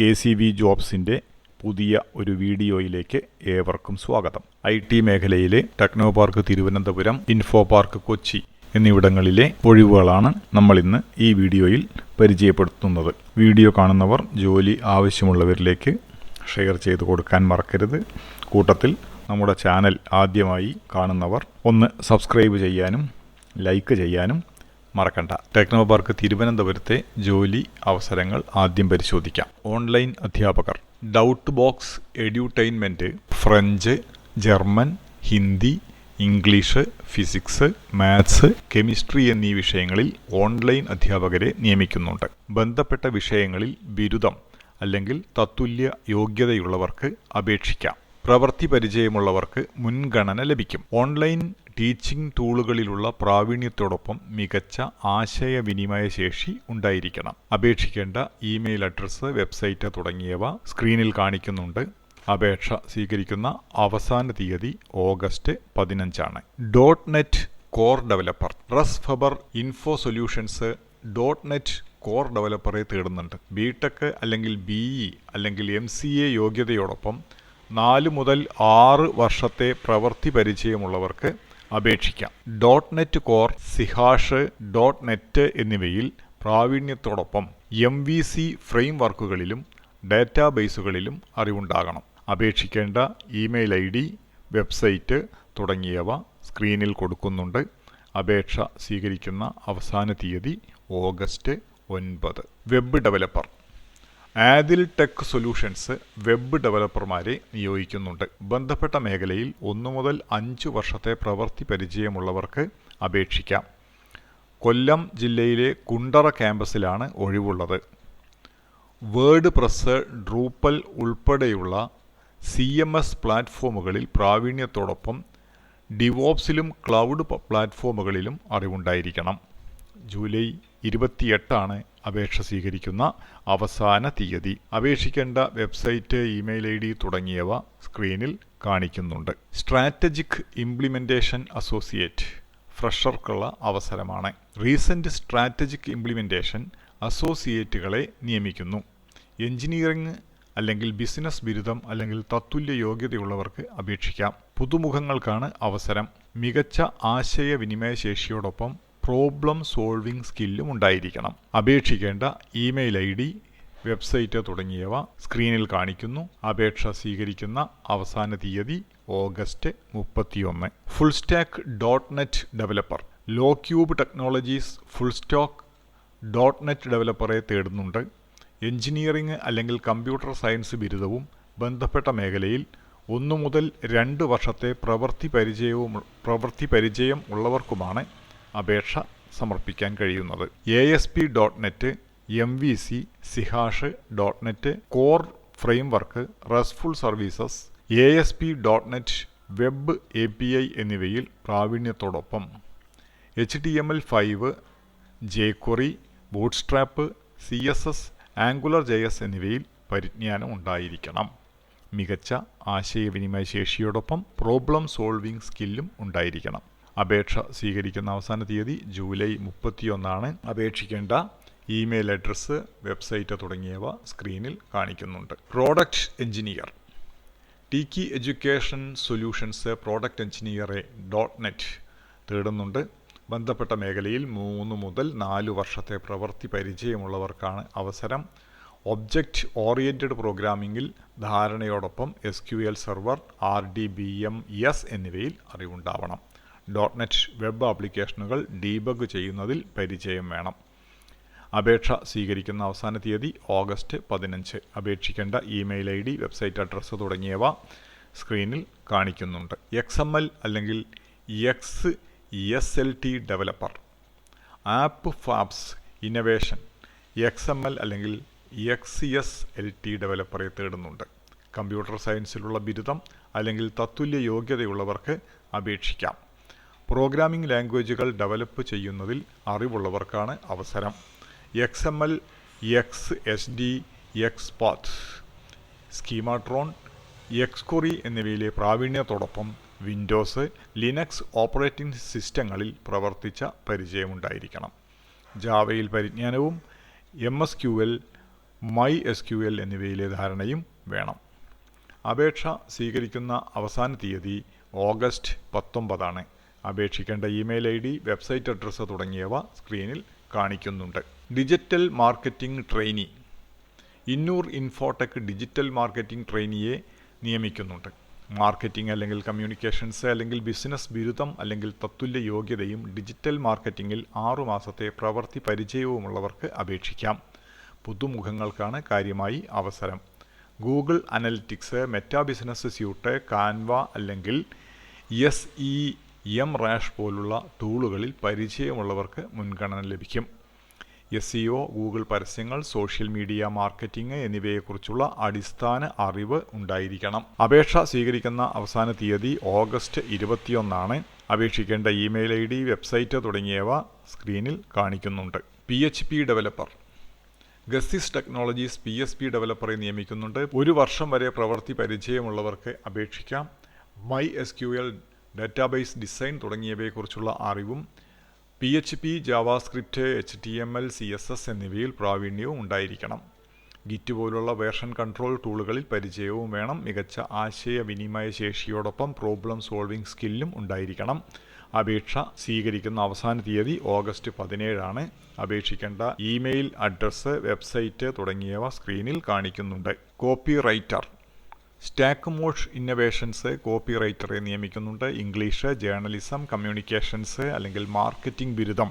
K C V ജോബ്സിന്റെ പുതിയ ഒരു വീഡിയോയിലേക്ക് ഏവർക്കും സ്വാഗതം. ഐ ടി മേഖലയിലെ Techno Park Thiruvananthapuram Info Park Kochi എന്നിവിടങ്ങളിലെ ഒഴിവുകളാണ് നമ്മൾ ഇന്ന് ഈ വീഡിയോയിൽ പരിചയപ്പെടുത്തുന്നത്. വീഡിയോ കാണുന്നവർ ജോലി ആവശ്യമുള്ളവരിലേക്ക് ഷെയർ ചെയ്ത് കൊടുക്കാൻ മറക്കരുത്. കൂട്ടത്തിൽ നമ്മുടെ ചാനൽ ആദ്യമായി കാണുന്നവർ ഒന്ന് സബ്സ്ക്രൈബ് ചെയ്യാനും ലൈക്ക് ചെയ്യാനും മറക്കണ്ട. ടെക്നോ പാർക്ക് തിരുവനന്തപുരത്തെ ജോലി അവസരങ്ങൾ ആദ്യം പരിശോധിക്കാം. ഓൺലൈൻ അധ്യാപകർ. Doubt box edutainment French German Hindi English physics maths chemistry എന്നീ വിഷയങ്ങളിൽ ഓൺലൈൻ അധ്യാപകരെ നിയമിക്കുന്നുണ്ട്. ബന്ധപ്പെട്ട വിഷയങ്ങളിൽ ബിരുദം അല്ലെങ്കിൽ തത്തുല്യ യോഗ്യതയുള്ളവർക്ക് അപേക്ഷിക്കാം. പ്രവൃത്തി പരിചയമുള്ളവർക്ക് മുൻഗണന ലഭിക്കും. ഓൺലൈൻ ടീച്ചിംഗ് ടൂളുകളിലുള്ള പ്രാവീണ്യത്തോടൊപ്പം മികച്ച ആശയവിനിമയ ശേഷി ഉണ്ടായിരിക്കണം. അപേക്ഷിക്കേണ്ട ഇമെയിൽ അഡ്രസ്സ് വെബ്സൈറ്റ് തുടങ്ങിയവ സ്ക്രീനിൽ കാണിക്കുന്നുണ്ട്. അപേക്ഷ സ്വീകരിക്കുന്ന അവസാന തീയതി ഓഗസ്റ്റ് പതിനഞ്ചാണ്. ഡോട്ട് നെറ്റ് കോർ ഡെവലപ്പർ റസ് ഫബർ info solutions dot net core ഡെവലപ്പറെ തേടുന്നുണ്ട്. ബി ടെക് അല്ലെങ്കിൽ ബി ഇ അല്ലെങ്കിൽ എം സി എ യോഗ്യതയോടൊപ്പം നാല് മുതൽ ആറ് വർഷത്തെ പ്രവൃത്തി പരിചയമുള്ളവർക്ക് അപേക്ഷിക്കാം. Dot net core C hash dot net എന്നിവയിൽ പ്രാവീണ്യത്തോടൊപ്പം എം വി സി ഫ്രെയിം വർക്കുകളിലും ഡാറ്റാബേസുകളിലും അറിവുണ്ടാകണം. അപേക്ഷിക്കേണ്ട ഇമെയിൽ ഐ ഡി വെബ്സൈറ്റ് തുടങ്ങിയവ സ്ക്രീനിൽ കൊടുക്കുന്നുണ്ട്. അപേക്ഷ സ്വീകരിക്കുന്ന അവസാന തീയതി ഓഗസ്റ്റ് ഒൻപത്. Web developer. Adil tech solutions web ഡെവലപ്പർമാരെ നിയോഗിക്കുന്നുണ്ട്. ബന്ധപ്പെട്ട മേഖലയിൽ ഒന്നു മുതൽ അഞ്ച് വർഷത്തെ പ്രവൃത്തി പരിചയമുള്ളവർക്ക് അപേക്ഷിക്കാം. കൊല്ലം ജില്ലയിലെ കുണ്ടറ ക്യാമ്പസിലാണ് ഒഴിവുള്ളത്. വേർഡ് പ്രസ് ഡ്രൂപ്പൽ ഉൾപ്പെടെയുള്ള സി എം എസ് പ്ലാറ്റ്ഫോമുകളിൽ പ്രാവീണ്യത്തോടൊപ്പം ഡിവോപ്സിലും ക്ലൗഡ് പ്ലാറ്റ്ഫോമുകളിലും അറിവുണ്ടായിരിക്കണം. ജൂലൈ ഇരുപത്തിയെട്ടാണ് അപേക്ഷ സ്വീകരിക്കുന്ന അവസാന തീയതി. അപേക്ഷിക്കേണ്ട വെബ്സൈറ്റ് ഇമെയിൽ ഐ ഡി തുടങ്ങിയവ സ്ക്രീനിൽ കാണിക്കുന്നുണ്ട്. സ്ട്രാറ്റജിക് ഇംപ്ലിമെന്റേഷൻ അസോസിയേറ്റ് ഫ്രഷർക്കുള്ള അവസരമാണ്. റീസെന്റ് സ്ട്രാറ്റജിക് ഇംപ്ലിമെന്റേഷൻ അസോസിയേറ്റുകളെ നിയമിക്കുന്നു. എഞ്ചിനീയറിംഗ് അല്ലെങ്കിൽ ബിസിനസ് ബിരുദം അല്ലെങ്കിൽ തത്തുല്യ യോഗ്യതയുള്ളവർക്ക് അപേക്ഷിക്കാം. പുതുമുഖങ്ങൾക്കാണ് അവസരം. മികച്ച ആശയവിനിമയ ശേഷിയോടൊപ്പം പ്രോബ്ലം സോൾവിംഗ് സ്കില്ലും ഉണ്ടായിരിക്കണം. അപേക്ഷിക്കേണ്ട ഇമെയിൽ ഐ ഡി വെബ്സൈറ്റ് തുടങ്ങിയവ സ്ക്രീനിൽ കാണിക്കുന്നു. അപേക്ഷ സ്വീകരിക്കുന്ന അവസാന തീയതി ഓഗസ്റ്റ് മുപ്പത്തിയൊന്ന്. Full stack dot net developer low cube technologies full stock dot net ഡെവലപ്പറെ തേടുന്നുണ്ട്. എഞ്ചിനീയറിംഗ് അല്ലെങ്കിൽ കമ്പ്യൂട്ടർ സയൻസ് ബിരുദവും ബന്ധപ്പെട്ട മേഖലയിൽ ഒന്നു മുതൽ രണ്ട് വർഷത്തെ പ്രവൃത്തി പരിചയവും പ്രവൃത്തി പരിചയം ഉള്ളവർക്കുമാണ് അപേക്ഷ സമർപ്പിക്കാൻ കഴിയുന്നത്. A S P dot net M V C C hash dot net core framework restful services A S P dot net web A P I എന്നിവയിൽ പ്രാവീണ്യത്തോടൊപ്പം. H T M L five jQuery bootstrap C S S angular J S എന്നിവയിൽ പരിജ്ഞാനം ഉണ്ടായിരിക്കണം. മികച്ച ആശയവിനിമയ ശേഷിയോടൊപ്പം problem solving സ്കില്ലും ഉണ്ടായിരിക്കണം. അപേക്ഷ സ്വീകരിക്കുന്ന അവസാന തീയതി ജൂലൈ മുപ്പത്തിയൊന്നാണ്. അപേക്ഷിക്കേണ്ട ഇമെയിൽ അഡ്രസ്സ് വെബ്സൈറ്റ് തുടങ്ങിയവ സ്ക്രീനിൽ കാണിക്കുന്നുണ്ട്. പ്രോഡക്റ്റ് എഞ്ചിനീയർ ടി കി എഡ്യൂക്കേഷൻ സൊല്യൂഷൻസ് പ്രോഡക്റ്റ് എഞ്ചിനീയറെ ഡോട്ട് നെറ്റ് തേടുന്നുണ്ട്. ബന്ധപ്പെട്ട മേഖലയിൽ മൂന്ന് മുതൽ നാല് വർഷത്തെ പ്രവൃത്തി പരിചയമുള്ളവർക്കാണ് അവസരം. ഒബ്ജക്റ്റ് ഓറിയന്റഡ് പ്രോഗ്രാമിംഗിൽ ധാരണയോടൊപ്പം S Q L server R D B M S എന്നിവയിൽ അറിവുണ്ടാവണം. ഡോട്ട് നെറ്റ് വെബ് ആപ്ലിക്കേഷനുകൾ ഡീബഗ് ചെയ്യുന്നതിൽ പരിചയം വേണം. അപേക്ഷ സ്വീകരിക്കുന്ന അവസാന തീയതി ഓഗസ്റ്റ് പതിനഞ്ച്. അപേക്ഷിക്കേണ്ട email I D website address തുടങ്ങിയവ സ്ക്രീനിൽ കാണിക്കുന്നുണ്ട്. എക്സ് എം എൽ അല്ലെങ്കിൽ X S L T developer. App ഫാപ്സ് innovation. X M L അല്ലെങ്കിൽ എക്സ് എസ് എൽ ടി ഡെവലപ്പറെ തേടുന്നുണ്ട്. കമ്പ്യൂട്ടർ സയൻസിലുള്ള ബിരുദം അല്ലെങ്കിൽ തത്തുല്യ യോഗ്യതയുള്ളവർക്ക് അപേക്ഷിക്കാം. പ്രോഗ്രാമിംഗ് ലാംഗ്വേജുകൾ ഡെവലപ്പ് ചെയ്യുന്നതിൽ അറിവുള്ളവർക്കാണ് അവസരം. X M L X S D X path Schematron XQuery എന്നിവയിലെ പ്രാവീണ്യത്തോടൊപ്പം വിൻഡോസ് ലിനക്സ് ഓപ്പറേറ്റിംഗ് സിസ്റ്റങ്ങളിൽ പ്രവർത്തിച്ച പരിചയമുണ്ടായിരിക്കണം. ജാവയിൽ പരിജ്ഞാനവും M S Q L my S Q L എന്നിവയിലെ ധാരണയും വേണം. അപേക്ഷ സ്വീകരിക്കുന്ന അവസാന തീയതി ഓഗസ്റ്റ് പത്തൊമ്പതാണ്. അപേക്ഷിക്കേണ്ട email I D website address തുടങ്ങിയവ സ്ക്രീനിൽ കാണിക്കുന്നുണ്ട്. Digital marketing trainee. ഇന്നൂർ Infotech digital marketing ട്രെയിനിയെ നിയമിക്കുന്നുണ്ട്. മാർക്കറ്റിംഗ് അല്ലെങ്കിൽ കമ്മ്യൂണിക്കേഷൻസ് അല്ലെങ്കിൽ ബിസിനസ് ബിരുദം അല്ലെങ്കിൽ തത്തുല്യ യോഗ്യതയും ഡിജിറ്റൽ മാർക്കറ്റിംഗിൽ ആറുമാസത്തെ പ്രവൃത്തി പരിചയവുമുള്ളവർക്ക് അപേക്ഷിക്കാം. പുതുമുഖങ്ങൾക്കാണ് കാര്യമായി അവസരം. Google analytics Meta business suite Canva അല്ലെങ്കിൽ എസ് ഇ എം റാഷ് പോലുള്ള ടൂളുകളിൽ പരിചയമുള്ളവർക്ക് മുൻഗണന ലഭിക്കും. എസ് സി ഒ ഗൂഗിൾ പരസ്യങ്ങൾ സോഷ്യൽ മീഡിയ മാർക്കറ്റിംഗ് എന്നിവയെക്കുറിച്ചുള്ള അടിസ്ഥാന അറിവ് ഉണ്ടായിരിക്കണം. അപേക്ഷ സ്വീകരിക്കുന്ന അവസാന തീയതി ഓഗസ്റ്റ് ഇരുപത്തിയൊന്നാണ്. അപേക്ഷിക്കേണ്ട ഇമെയിൽ ഐ ഡി വെബ്സൈറ്റ് തുടങ്ങിയവ സ്ക്രീനിൽ കാണിക്കുന്നുണ്ട്. പി എച്ച് പി ഡെവലപ്പർ ഗസിസ് ടെക്നോളജീസ് പി എസ് പി ഡെവലപ്പറെ നിയമിക്കുന്നുണ്ട്. ഒരു വർഷം വരെ പ്രവൃത്തി പരിചയമുള്ളവർക്ക് അപേക്ഷിക്കാം. My S Q L database design തുടങ്ങിയവയെക്കുറിച്ചുള്ള അറിവും P H P JavaScript H T M L C S S എന്നിവയിൽ പ്രാവീണ്യവും ഉണ്ടായിരിക്കണം. ഗിറ്റ് പോലുള്ള വേർഷൻ കൺട്രോൾ ടൂളുകളിൽ പരിചയവും വേണം. മികച്ച ആശയവിനിമയ ശേഷിയോടൊപ്പം പ്രോബ്ലം സോൾവിംഗ് സ്കില്ലും ഉണ്ടായിരിക്കണം. അപേക്ഷ സ്വീകരിക്കുന്ന അവസാന തീയതി ഓഗസ്റ്റ് പതിനേഴാണ്. അപേക്ഷിക്കേണ്ട ഇമെയിൽ അഡ്രസ്സ് വെബ്സൈറ്റ് തുടങ്ങിയവ സ്ക്രീനിൽ കാണിക്കുന്നുണ്ട്. കോപ്പി റൈറ്റർ സ്റ്റാക്ക് മോഷ് ഇന്നവേഷൻസ് കോപ്പി റൈറ്ററെ നിയമിക്കുന്നുണ്ട്. ഇംഗ്ലീഷ് ജേർണലിസം കമ്മ്യൂണിക്കേഷൻസ് അല്ലെങ്കിൽ മാർക്കറ്റിംഗ് ബിരുദം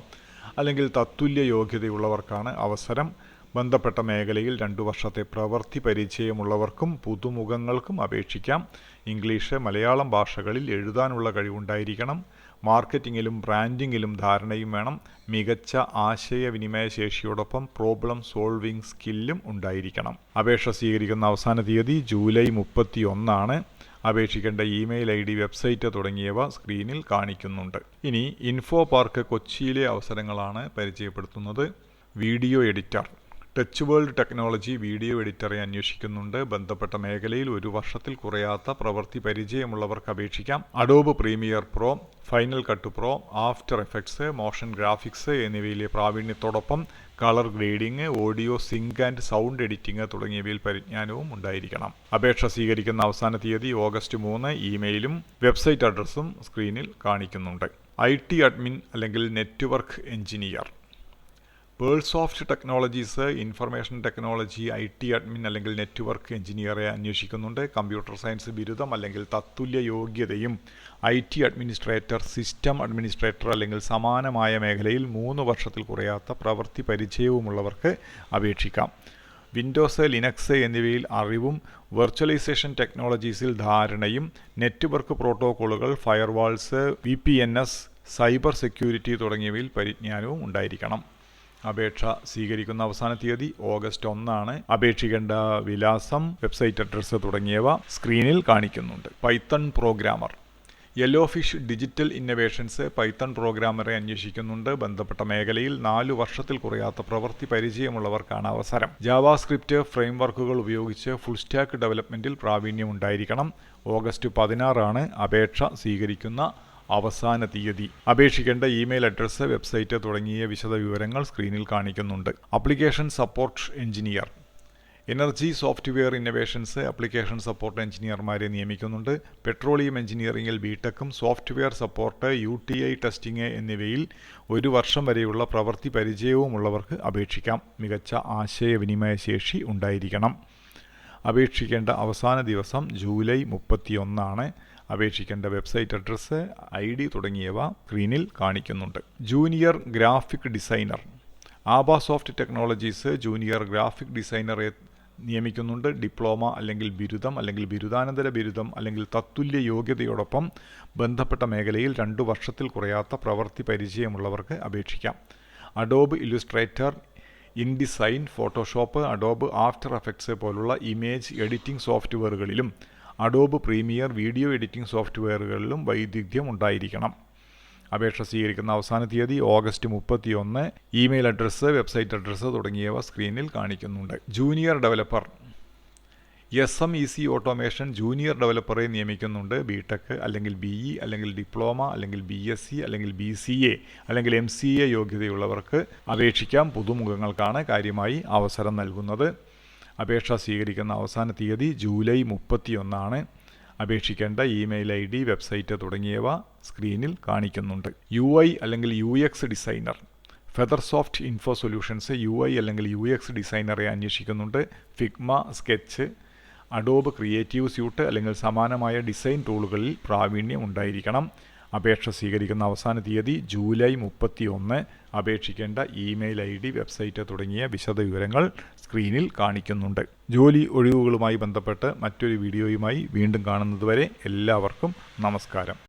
അല്ലെങ്കിൽ തത്തുല്യ യോഗ്യതയുള്ളവർക്കാണ് അവസരം. ബന്ധപ്പെട്ട മേഖലയിൽ രണ്ടു വർഷത്തെ പ്രവൃത്തി പരിചയമുള്ളവർക്കും പുതുമുഖങ്ങൾക്കും അപേക്ഷിക്കാം. ഇംഗ്ലീഷ് മലയാളം ഭാഷകളിൽ എഴുതാനുള്ള കഴിവുണ്ടായിരിക്കണം. മാർക്കറ്റിങ്ങിലും ബ്രാൻഡിങ്ങിലും ധാരണയും വേണം. മികച്ച ആശയവിനിമയ ശേഷിയോടൊപ്പം പ്രോബ്ലം സോൾവിംഗ് സ്കില്ലും ഉണ്ടായിരിക്കണം. അപേക്ഷ സ്വീകരിക്കുന്ന അവസാന തീയതി ജൂലൈ മുപ്പത്തി ഒന്നാണ് അപേക്ഷിക്കേണ്ട ഇമെയിൽ ഐ ഡി വെബ്സൈറ്റ് തുടങ്ങിയവ സ്ക്രീനിൽ കാണിക്കുന്നുണ്ട്. ഇനി ഇൻഫോ പാർക്ക് കൊച്ചിയിലെ അവസരങ്ങളാണ് പരിചയപ്പെടുത്തുന്നത്. Video editor touch world technology video എഡിറ്ററെ അന്വേഷിക്കുന്നുണ്ട്. ബന്ധപ്പെട്ട മേഖലയിൽ ഒരു വർഷത്തിൽ കുറയാത്ത പ്രവൃത്തി പരിചയമുള്ളവർക്ക് അപേക്ഷിക്കാം. Adobe Premiere Pro Final Cut Pro After Effects motion graphics എന്നിവയിലെ പ്രാവീണ്യത്തോടൊപ്പം colour grading audio sync and sound editing തുടങ്ങിയവയിൽ പരിജ്ഞാനവും ഉണ്ടായിരിക്കണം. അപേക്ഷ സ്വീകരിക്കുന്ന അവസാന തീയതി ഓഗസ്റ്റ് മൂന്ന്. ഇമെയിലും വെബ്സൈറ്റ് അഡ്രസ്സും സ്ക്രീനിൽ കാണിക്കുന്നുണ്ട്. ഐ ടി അഡ്മിൻ അല്ലെങ്കിൽ network engineer. Pearlsoft technologies information technology I T admin അല്ലെങ്കിൽ നെറ്റ്വർക്ക് എഞ്ചിനീയറെ അന്വേഷിക്കുന്നുണ്ട്. കമ്പ്യൂട്ടർ സയൻസ് ബിരുദം അല്ലെങ്കിൽ തത്തുല്യ യോഗ്യതയും I T administrator system administrator അല്ലെങ്കിൽ സമാനമായ മേഖലയിൽ മൂന്ന് വർഷത്തിൽ കുറയാത്ത പ്രവൃത്തി പരിചയവുമുള്ളവർക്ക് അപേക്ഷിക്കാം. വിൻഡോസ് ലിനക്സ് എന്നിവയിൽ അറിവും വെർച്വലൈസേഷൻ ടെക്നോളജീസിൽ ധാരണയും നെറ്റ്വർക്ക് പ്രോട്ടോക്കോളുകൾ ഫയർവാൾസ് വി സൈബർ സെക്യൂരിറ്റി തുടങ്ങിയവയിൽ പരിജ്ഞാനവും ഉണ്ടായിരിക്കണം. അപേക്ഷ സ്വീകരിക്കുന്ന അവസാന തീയതി ഓഗസ്റ്റ് ഒന്നാണ്. അപേക്ഷിക്കേണ്ട വിലാസം വെബ്സൈറ്റ് അഡ്രസ്സ് തുടങ്ങിയവ സ്ക്രീനിൽ കാണിക്കുന്നുണ്ട്. Python programmer. Yellow fish digital innovations Python പ്രോഗ്രാമറെ അന്വേഷിക്കുന്നുണ്ട്. ബന്ധപ്പെട്ട മേഖലയിൽ നാലു വർഷത്തിൽ കുറയാത്ത പ്രവൃത്തി പരിചയമുള്ളവർക്കാണ് അവസരം. ജാവാസ്ക്രിപ്റ്റ് ഫ്രെയിംവർക്കുകൾ ഉപയോഗിച്ച് ഫുൾ സ്റ്റാക്ക് ഡെവലപ്മെന്റിൽ പ്രാവീണ്യം ഉണ്ടായിരിക്കണം ഓഗസ്റ്റ് പതിനാറാണ് അപേക്ഷ സ്വീകരിക്കുന്ന അവസാന തീയതി. അപേക്ഷിക്കേണ്ട ഇമെയിൽ അഡ്രസ്സ് വെബ്സൈറ്റ് തുടങ്ങിയ വിശദ വിവരങ്ങൾ സ്ക്രീനിൽ കാണിക്കുന്നുണ്ട്. Application support engineer energy software innovations application support എഞ്ചിനീയർമാരെ നിയമിക്കുന്നുണ്ട്. പെട്രോളിയം എഞ്ചിനീയറിംഗിൽ ബിടെക്കും software support U T I testing എന്നിവയിൽ ഒരു വർഷം വരെയുള്ള പ്രവൃത്തി പരിചയവുമുള്ളവർക്ക് അപേക്ഷിക്കാം. മികച്ച ആശയവിനിമയ ശേഷി ഉണ്ടായിരിക്കണം. അപേക്ഷിക്കേണ്ട അവസാന ദിവസം ജൂലൈ മുപ്പത്തിയൊന്നാണ്. അപേക്ഷിക്കേണ്ട വെബ്സൈറ്റ് അഡ്രസ്സ് ഐ ഡി തുടങ്ങിയവ സ്ക്രീനിൽ കാണിക്കുന്നുണ്ട്. Junior graphic designer. Aba soft technologies junior graphic ഡിസൈനറെ നിയമിക്കുന്നുണ്ട്. ഡിപ്ലോമ അല്ലെങ്കിൽ ബിരുദം അല്ലെങ്കിൽ ബിരുദാനന്തര ബിരുദം അല്ലെങ്കിൽ തത്തുല്യ യോഗ്യതയോടൊപ്പം ബന്ധപ്പെട്ട മേഖലയിൽ രണ്ടു വർഷത്തിൽ കുറയാത്ത പ്രവൃത്തി പരിചയമുള്ളവർക്ക് അപേക്ഷിക്കാം. Adobe Illustrator InDesign Photoshop Adobe After Effects പോലുള്ള ഇമേജ് എഡിറ്റിംഗ് സോഫ്റ്റ്വെയറുകളിലും അഡോബ് പ്രീമിയർ വീഡിയോ എഡിറ്റിംഗ് സോഫ്റ്റ്വെയറുകളിലും വൈദഗ്ധ്യം ഉണ്ടായിരിക്കണം. അപേക്ഷ സ്വീകരിക്കുന്ന അവസാന തീയതി ഓഗസ്റ്റ് മുപ്പത്തി ഒന്ന് ഇമെയിൽ അഡ്രസ്സ് വെബ്സൈറ്റ് അഡ്രസ്സ് തുടങ്ങിയവ സ്ക്രീനിൽ കാണിക്കുന്നുണ്ട്. Junior developer. S M E C automation junior ഡെവലപ്പറെ നിയമിക്കുന്നുണ്ട്. ബി ടെക് അല്ലെങ്കിൽ ബി ഇ അല്ലെങ്കിൽ ഡിപ്ലോമ അല്ലെങ്കിൽ ബി എസ് സി അല്ലെങ്കിൽ ബി സി എ അല്ലെങ്കിൽ എം സി എ യോഗ്യതയുള്ളവർക്ക് അപേക്ഷിക്കാം. പുതുമുഖങ്ങൾക്കാണ് കാര്യമായി അവസരം നൽകുന്നത്. അപേക്ഷ സ്വീകരിക്കുന്ന അവസാന തീയതി ജൂലൈ മുപ്പത്തിയൊന്നാണ്. അപേക്ഷിക്കേണ്ട ഇമെയിൽ ഐ ഡി വെബ്സൈറ്റ് തുടങ്ങിയവ സ്ക്രീനിൽ കാണിക്കുന്നുണ്ട്. യു ഐ അല്ലെങ്കിൽ U X designer. Feather soft info solutions U I അല്ലെങ്കിൽ യു എക്സ് ഡിസൈനറെ അന്വേഷിക്കുന്നുണ്ട്. Figma sketch Adobe creative suite അല്ലെങ്കിൽ സമാനമായ ഡിസൈൻ ടൂളുകളിൽ പ്രാവീണ്യം ഉണ്ടായിരിക്കണം. അപേക്ഷ സ്വീകരിക്കുന്ന അവസാന തീയതി ജൂലൈ മുപ്പത്തി ഒന്ന് അപേക്ഷിക്കേണ്ട ഇമെയിൽ ഐ ഡി വെബ്സൈറ്റ് തുടങ്ങിയ വിശദവിവരങ്ങൾ സ്ക്രീനിൽ കാണിക്കുന്നുണ്ട്. ജോലി ഒഴിവുകളുമായി ബന്ധപ്പെട്ട് മറ്റൊരു വീഡിയോയുമായി വീണ്ടും കാണുന്നതുവരെ എല്ലാവർക്കും നമസ്കാരം.